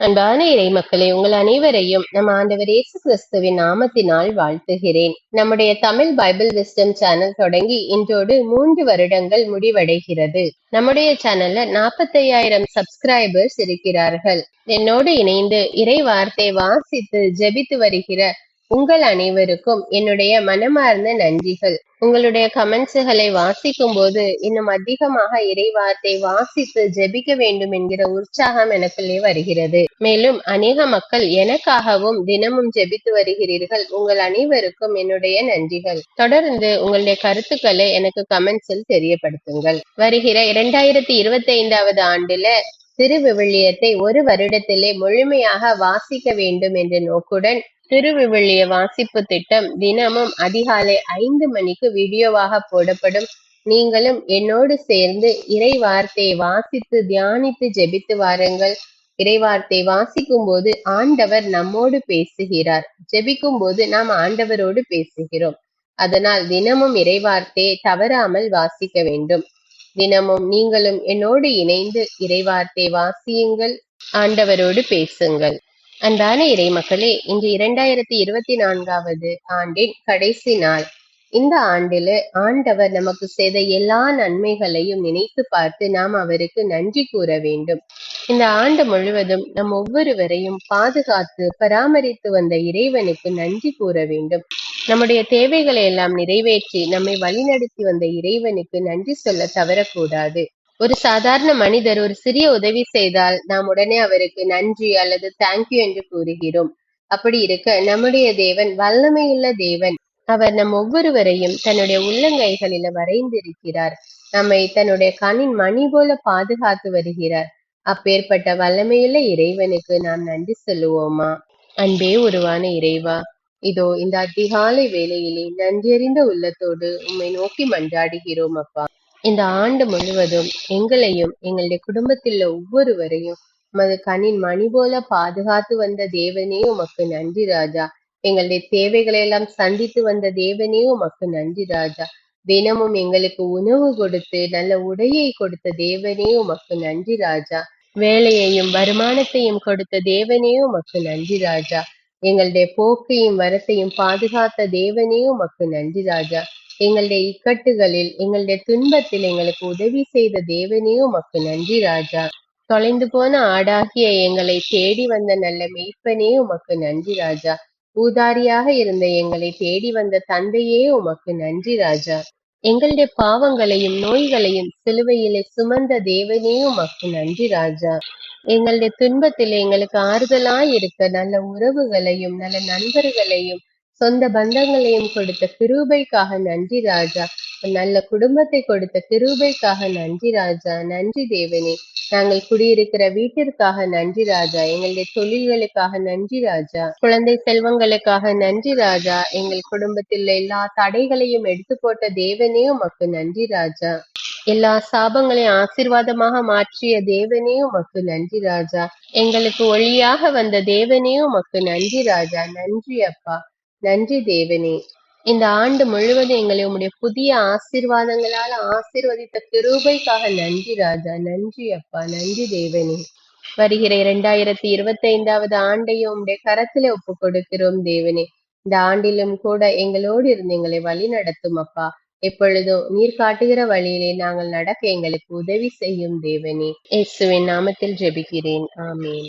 அன்பான இறை மக்களே உங்கள் அனைவரையும் நம் ஆண்டவர் இயேசு கிறிஸ்துவின் நாமத்தினால் வாழ்த்துகிறேன். நம்முடைய தமிழ் பைபிள் விஸ்டம் சேனல் தொடங்கி இன்றோடு மூன்று வருடங்கள் முடிவடைகிறது. நம்முடைய சேனல்ல நாற்பத்தையாயிரம் சப்ஸ்கிரைபர்ஸ் இருக்கிறார்கள். என்னோடு இணைந்து இறை வார்த்தை வாசித்து ஜெபித்து வருகிற உங்கள் அனைவருக்கும் என்னுடைய மனமார்ந்த நன்றிகள். உங்களுடைய கமெண்ட்ஸுகளை வாசிக்கும் போது இன்னும் அதிகமாக இறைவார்த்தை வாசித்து ஜெபிக்க வேண்டும் என்கிற உற்சாகம் எனக்குள்ளே வருகிறது. மேலும் அநேக மக்கள் எனக்காகவும் தினமும் ஜெபித்து வருகிறீர்கள். உங்கள் அனைவருக்கும் என்னுடைய நன்றிகள். தொடர்ந்து உங்களுடைய கருத்துக்களை எனக்கு கமெண்ட்ஸில் தெரியப்படுத்துங்கள். வருகிற இரண்டாயிரத்தி இருபத்தி ஐந்தாவது ஆண்டுல திருவிவிலியத்தை ஒரு வருடத்திலே முழுமையாக வாசிக்க வேண்டும் என்ற நோக்குடன் திருவிவிலிய வாசிப்பு திட்டம் தினமும் அதிகாலை ஐந்து மணிக்கு வீடியோவாக போடப்படும். நீங்களும் என்னோடு சேர்ந்து இறை வார்த்தையை வாசித்து தியானித்து ஜெபித்து வாருங்கள். இறைவார்த்தை வாசிக்கும் போது ஆண்டவர் நம்மோடு பேசுகிறார். ஜெபிக்கும் போது நாம் ஆண்டவரோடு பேசுகிறோம். அதனால் தினமும் இறைவார்த்தையை தவறாமல் வாசிக்க வேண்டும். தினமும் நீங்களும் என்னோடு இணைந்து இறைவார்த்தை வாசியுங்கள். ஆண்டவரோடு பேசுங்கள். அன்பான இறை மக்களே இன்று இரண்டாயிரத்தி இருபத்தி நான்காவது ஆண்டின் கடைசி நாள். இந்த ஆண்டில ஆண்டவர் நமக்கு செய்த எல்லா நன்மைகளையும் நினைத்து பார்த்து நாம் அவருக்கு நன்றி கூற வேண்டும். இந்த ஆண்டு முழுவதும் நம் ஒவ்வொருவரையும் பாதுகாத்து பராமரித்து வந்த இறைவனுக்கு நன்றி கூற வேண்டும். நம்முடைய தேவைகளை எல்லாம் நிறைவேற்றி நம்மை வழிநடத்தி வந்த இறைவனுக்கு நன்றி சொல்ல தவறக்கூடாது. ஒரு சாதாரண மனிதர் ஒரு சிறிய உதவி செய்தால் நாம் உடனே அவருக்கு நன்றி அல்லது தேங்க்யூ என்று கூறுகிறோம். அப்படி இருக்க நம்முடைய தேவன் வல்லமையுள்ள தேவன். அவர் நம் ஒவ்வொருவரையும் தன்னுடைய உள்ளங்கைகளில வரைந்திருக்கிறார். நம்மை தன்னுடைய கண்ணின் மணி போல பாதுகாத்து வருகிறார். அப்பேற்பட்ட வல்லமையுள்ள இறைவனுக்கு நாம் நன்றி சொல்லுவோமா? அன்பே உருவான இறைவா இதோ இந்த அதிகாலை வேளையிலே நன்றியறிந்த உள்ளத்தோடு உம்மை நோக்கி மன்றாடுகிறோம் அப்பா. இந்த ஆண்டு முழுவதும் எங்களையும் எங்களுடைய குடும்பத்தில் ஒவ்வொருவரையும் உமது கண்ணின் மணி போல பாதுகாத்து வந்த தேவனே உமக்கு நன்றி ராஜா. எங்களுடைய தேவைகளை எல்லாம் சந்தித்து வந்த தேவனே உமக்கு நன்றி ராஜா. தினமும் எங்களுக்கு உணவு கொடுத்து நல்ல உடையை கொடுத்த தேவனே உமக்கு நன்றி ராஜா. வேலையையும் வருமானத்தையும் கொடுத்த தேவனே உமக்கு நன்றி ராஜா. எங்களுடைய போக்கையும் வரத்தையும் பாதுகாத்த தேவனே உமக்கு நன்றி ராஜா. எங்களுடைய இக்கட்டுகளில் எங்களுடைய துன்பத்தில் எங்களுக்கு உதவி செய்த தேவனே உமக்கு நன்றி ராஜா. தொலைந்து போன ஆடாகிய எங்களை தேடி வந்த நல்ல மெய்ப்பனே உமக்கு நன்றி ராஜா. ஊதாரியாக இருந்த எங்களை தேடி வந்த தந்தையே உமக்கு நன்றி ராஜா. எங்களுடைய பாவங்களையும் நோய்களையும் சிலுவையிலே சுமந்த தேவனே உமக்கு நன்றி ராஜா. எங்களுடைய துன்பத்தில் எங்களுக்கு ஆறுதலாய் இருக்க நல்ல உறவுகளையும் நல்ல நண்பர்களையும் சொந்த பந்தங்களையும் கொடுத்த கிருபைக்காக நன்றி ராஜா. நல்ல குடும்பத்தை கொடுத்த கிருபைக்காக நன்றி ராஜா. நன்றி தேவனே. நாங்கள் குடியிருக்கிற வீட்டிற்காக நன்றி ராஜா. எங்களுடைய தொழில்களுக்காக நன்றி ராஜா. குழந்தை செல்வங்களுக்காக நன்றி ராஜா. எங்கள் குடும்பத்தில் எல்லா தடைகளையும் எடுத்து போட்ட தேவனே உமக்கு நன்றி ராஜா. எல்லா சாபங்களையும் ஆசீர்வாதமாக மாற்றிய தேவனே உமக்கு நன்றி ராஜா. எங்களுக்கு ஒளியாக வந்த தேவனே உமக்கு நன்றி ராஜா. நன்றி அப்பா. நன்றி தேவனே. இந்த ஆண்டு முழுவதும் எங்களை உங்களுடைய புதிய ஆசீர்வாதங்களால் ஆசீர்வதித்த கிருபைக்காக நன்றி ராஜா நன்றி அப்பா நன்றி தேவனே. வருகிற இரண்டாயிரத்தி இருபத்தி ஐந்தாவது ஆண்டையும் உடைய கரத்திலே ஒப்பு கொடுக்கிறோம் தேவனே. இந்த ஆண்டிலும் கூட எங்களோடு இருந்து எங்களை வழி நடத்தும் அப்பா. எப்பொழுதும் நீர் காட்டுகிற வழியிலே நாங்கள் நடக்க எங்களுக்கு உதவி செய்யும் தேவனே. இயேசுவின் நாமத்தில் ஜெபிக்கிறேன். ஆமீன்.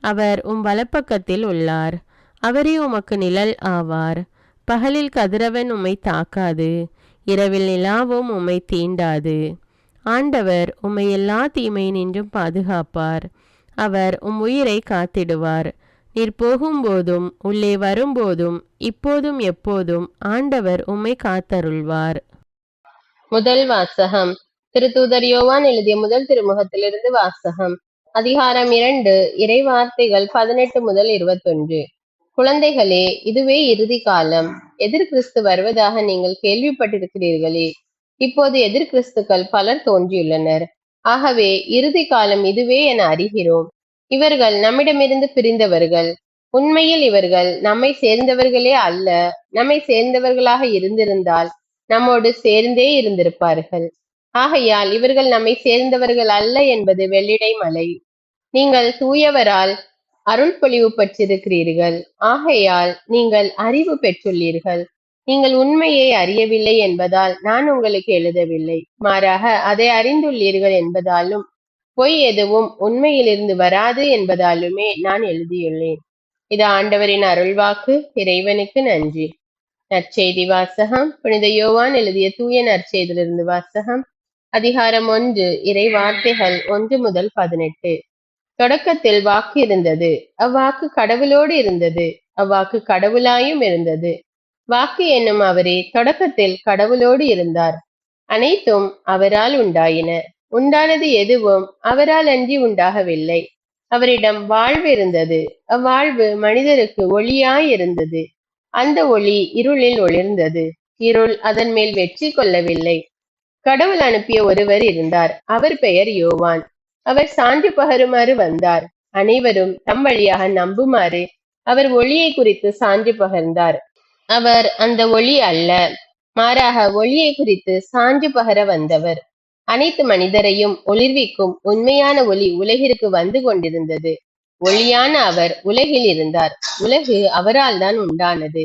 அவர் உம் வலப்பக்கத்தில் உள்ளார். அவரே உமக்கு நிழல் ஆவார். பகலில் கதிரவன் உம்மை தாக்காது. இரவில் நிலாவும் உம்மை தீண்டாது. ஆண்டவர் உம்மை எல்லா தீமையினின்றும் பாதுகாப்பார். அவர் உம் உயிரை காத்திடுவார். நீர் போகும்போதும் உள்ளே வரும்போதும் இப்போதும் எப்போதும் ஆண்டவர் உம்மை காத்தருள்வார். முதல் வாசகம். திருத்தூதர் யோவான் எழுதிய முதல் திருமுகத்திலிருந்து வாசகம். அதிகாரம் இரண்டு இறை வார்த்தைகள் பதினெட்டு முதல் இருபத்தொன்று. குழந்தைகளே இதுவே இறுதி காலம். எதிர் கிறிஸ்து வருவதாக நீங்கள் கேள்விப்பட்டிருக்கிறீர்களே. இப்போது எதிர் கிறிஸ்துக்கள் பலர் தோன்றியுள்ளனர். ஆகவே இறுதி காலம் இதுவே என அறிகிறோம். இவர்கள் நம்மிடமிருந்து பிரிந்தவர்கள். உண்மையில் இவர்கள் நம்மை சேர்ந்தவர்களே அல்ல. நம்மை சேர்ந்தவர்களாக இருந்திருந்தால் நம்மோடு சேர்ந்தே இருந்திருப்பார்கள். ஆகையால் இவர்கள் நம்மை சேர்ந்தவர்கள் அல்ல என்பது வெள்ளிடை மலை. நீங்கள் தூயவரால் அருள் பொழிவு பெற்றிருக்கிறீர்கள். ஆகையால் நீங்கள் அறிவு பெற்றுள்ளீர்கள். நீங்கள் உண்மையை அறியவில்லை என்பதால் நான் உங்களுக்கு எழுதவில்லை. மாறாக அதை அறிந்துள்ளீர்கள் என்பதாலும் பொய் எதுவும் உண்மையிலிருந்து வராது என்பதாலுமே நான் எழுதியுள்ளேன். இது ஆண்டவரின் அருள்வாக்கு. இறைவனுக்கு நன்றி. நற்செய்தி வாசகம். புனித யோவான் எழுதிய தூய நற்செய்தியிலிருந்து வாசகம். அதிகாரம் ஒன்று இறை வார்த்தைகள் ஒன்று முதல் பதினெட்டு. தொடக்கத்தில் வாக்கு இருந்தது. அவ்வாக்கு கடவுளோடு இருந்தது. அவ்வாக்கு கடவுளாயும் இருந்தது. வாக்கு என்னும் அவரே தொடக்கத்தில் கடவுளோடு இருந்தார். அனைத்தும் அவரால் உண்டாயின. உண்டானது எதுவும் அவரால் அன்றி உண்டாகவில்லை. அவரிடம் வாழ்வு இருந்தது. அவ்வாழ்வு மனிதருக்கு ஒளியாய் இருந்தது அந்த ஒளி இருளில் ஒளிர்ந்தது. இருள் அதன் மேல் வெற்றி கொள்ளவில்லை. கடவுள் அனுப்பிய ஒருவர் இருந்தார். அவர் பெயர் யோவான். அவர் சான்று பகருமாறு வந்தார். அனைவரும் தம் வழியாக நம்புமாறு அவர் ஒளியை குறித்து சான்று பகர்ந்தார். அவர் அந்த ஒளி அல்ல மாறாக ஒளியை குறித்து சான்று பகர வந்தவர். அனைத்து மனிதரையும் ஒளிர்விக்கும் உண்மையான ஒளி உலகிற்கு வந்து கொண்டிருந்தது. ஒளியான அவர் உலகில் இருந்தார். உலகு அவரால் தான் உண்டானது.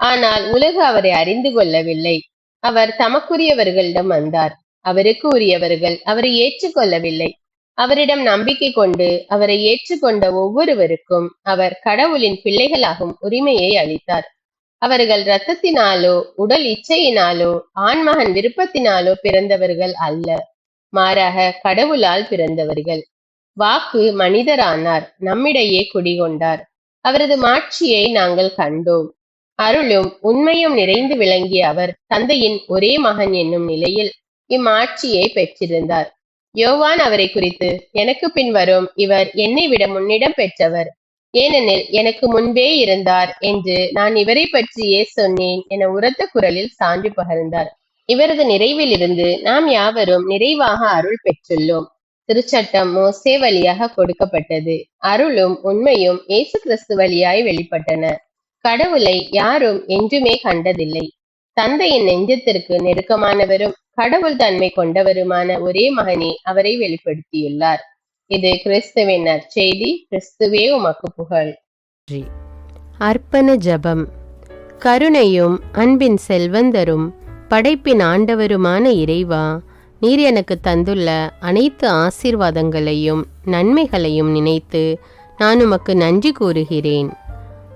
ஆனால் உலகு அவரை அறிந்து கொள்ளவில்லை. அவர் தமக்குரியவர்களிடம் வந்தார். அவருக்கு உரியவர்கள் அவரை ஏற்றுக்கொள்ளவில்லை. அவரிடம் நம்பிக்கை கொண்டு அவரை ஏற்றுக்கொண்ட ஒவ்வொருவருக்கும் அவர் கடவுளின் பிள்ளைகளாகும் உரிமையை அளித்தார். அவர்கள் இரத்தத்தினாலோ உடல் இச்சையினாலோ ஆண்மகன் விருப்பத்தினாலோ பிறந்தவர்கள் அல்ல. மாறாக கடவுளால் பிறந்தவர்கள். வாக்கு மனிதரானார். நம்மிடையே குடிகொண்டார். அவரது மாட்சியை நாங்கள் கண்டோம். அருளும் உண்மையும் நிறைந்து விளங்கிய அவர் தந்தையின் ஒரே மகன் என்னும் நிலையில் இம்மாட்சியை பெற்றிருந்தார். யோவான் அவரை குறித்து எனக்கு பின் வரும் இவர் என்னை விட முன்னிடம் பெற்றவர். ஏனெனில் எனக்கு முன்பே இருந்தார் என்று நான் இவரை பற்றியே சொன்னேன் என உரத்த குரலில் சான்று பகர்ந்தார். இவரது நிறைவிலிருந்து நாம் யாவரும் நிறைவாக அருள் பெற்றுள்ளோம். திருச்சட்டம் மோசே வழியாக கொடுக்கப்பட்டது. அருளும் உண்மையும் இயேசு கிறிஸ்து வழியாய் வெளிப்பட்டன. கடவுளை யாரும் என்றுமே கண்டதில்லை. தந்தையின் நெஞ்சத்திற்கு நெருக்கமானவரும் கடவுள் தன்மை கொண்டவருமான ஒரே மகனே அவரை வெளிப்படுத்தியுள்ளார். இது கிறிஸ்துவின் நற்செய்தி. கிறிஸ்துவே உமக்கு புகழ். அர்ப்பண ஜபம். கருணையும் அன்பின் செல்வந்தரும் படைப்பின் ஆண்டவருமான இறைவா நீர் எனக்கு தந்துள்ள அனைத்து ஆசீர்வாதங்களையும் நன்மைகளையும் நினைத்து நான் உமக்கு நன்றி கூறுகிறேன்.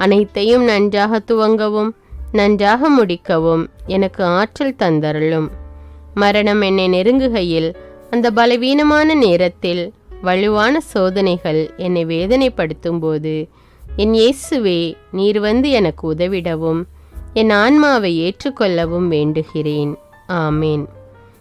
அனைத்தையும் நன்றாக துவங்கவும் நன்றாக முடிக்கவும் எனக்கு ஆற்றல் தந்தருளும். மரணம் என்னை நெருங்குகையில் அந்த பலவீனமான நேரத்தில் வலுவான சோதனைகள் என்னை வேதனைப்படுத்தும் போது என் இயேசுவே நீர் வந்து எனக்கு உதவிடவும் என் ஆன்மாவை ஏற்றுக்கொள்ளவும் வேண்டுகிறேன். ஆமேன்.